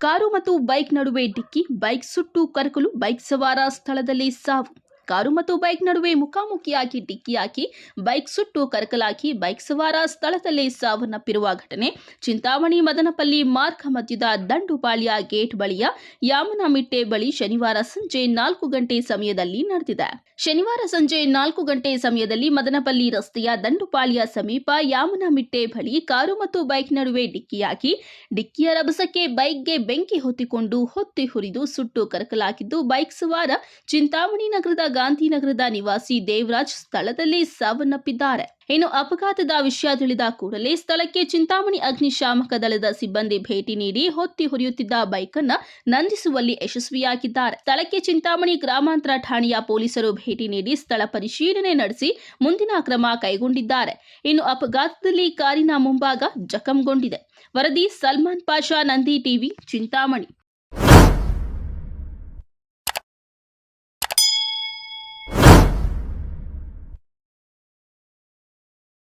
Car ಮತ್ತು bike ನಡುವೆ ಡಿಕ್ಕಿ ಬೈಕ್ ಸುಟ್ಟು ಕರಕಲು ಬೈಕ್ ಸವಾರ ಸ್ಥಳದಲ್ಲಿ ಸಾವು. ಕಾರು ಮತ್ತು ಬೈಕ್ ನಡುವೆ ಮುಖಾಮುಖಿಯಾಗಿ ಡಿಕ್ಕಿ ಹಾಕಿ, ಬೈಕ್ ಸುಟ್ಟು ಕರಕಲಾಗಿ ಬೈಕ್ ಸವಾರ ಸ್ಥಳದಲ್ಲೇ ಸಾವನ್ನಪ್ಪಿರುವ ಘಟನೆ ಚಿಂತಾಮಣಿ ಮದನಪಲ್ಲಿ ಮಾರ್ಗ ಮಧ್ಯದ ದಂಡುಪಾಳ್ಯ ಗೇಟ್ ಬಳಿಯ ಯಾಮನಮಿಟ್ಟೆ ಬಳಿ ಶನಿವಾರ ಸಂಜೆ ನಾಲ್ಕು ಗಂಟೆ ಸಮಯದಲ್ಲಿ ನಡೆದಿದೆ. ಶನಿವಾರ ಸಂಜೆ ನಾಲ್ಕು ಗಂಟೆ ಸಮಯದಲ್ಲಿ ಮದನಪಲ್ಲಿ ರಸ್ತೆಯ ದಂಡುಪಾಳ್ಯ ಸಮೀಪ ಯಾಮನಮಿಟ್ಟೆ ಬಳಿ ಕಾರು ಮತ್ತು ಬೈಕ್ ನಡುವೆ ಡಿಕ್ಕಿಯಾಗಿ ಡಿಕ್ಕಿಯ ರಭಸಕ್ಕೆ ಬೈಕ್ಗೆ ಬೆಂಕಿ ಹೊತ್ತಿಕೊಂಡು ಹೊತ್ತಿ ಹುರಿದು ಸುಟ್ಟು ಕರಕಲಾಗಿದ್ದು ಬೈಕ್ ಸವಾರ ಚಿಂತಾಮಣಿ ನಗರದ ಗಾಂಧಿನಗರದ ನಿವಾಸಿ ದೇವರಾಜ್ ಸ್ಥಳದಲ್ಲಿ ಸಾವನ್ನಪ್ಪಿದ್ದಾರೆ. ಇನ್ನು ಅಪಘಾತದ ವಿಷಯ ತಿಳಿದ ಕೂಡಲೇ ಸ್ಥಳಕ್ಕೆ ಚಿಂತಾಮಣಿ ಅಗ್ನಿಶಾಮಕ ದಳದ ಸಿಬ್ಬಂದಿ ಭೇಟಿ ನೀಡಿ ಹೊತ್ತಿ ಹೊರಿಯುತ್ತಿದ್ದ ಬೈಕ್ ನಂದಿಸುವಲ್ಲಿ ಯಶಸ್ವಿಯಾಗಿದ್ದಾರೆ. ಸ್ಥಳಕ್ಕೆ ಚಿಂತಾಮಣಿ ಗ್ರಾಮಾಂತರ ಠಾಣೆಯ ಪೊಲೀಸರು ಭೇಟಿ ನೀಡಿ ಸ್ಥಳ ಪರಿಶೀಲನೆ ನಡೆಸಿ ಮುಂದಿನ ಕ್ರಮ ಕೈಗೊಂಡಿದ್ದಾರೆ. ಇನ್ನು ಅಪಘಾತದಲ್ಲಿ ಕಾರಿನ ಮುಂಭಾಗ ಜಖಂಗೊಂಡಿದೆ. ವರದಿ ಸಲ್ಮಾನ್ ಪಾಷಾ, ನಂದಿ ಟಿವಿ, ಚಿಂತಾಮಣಿ.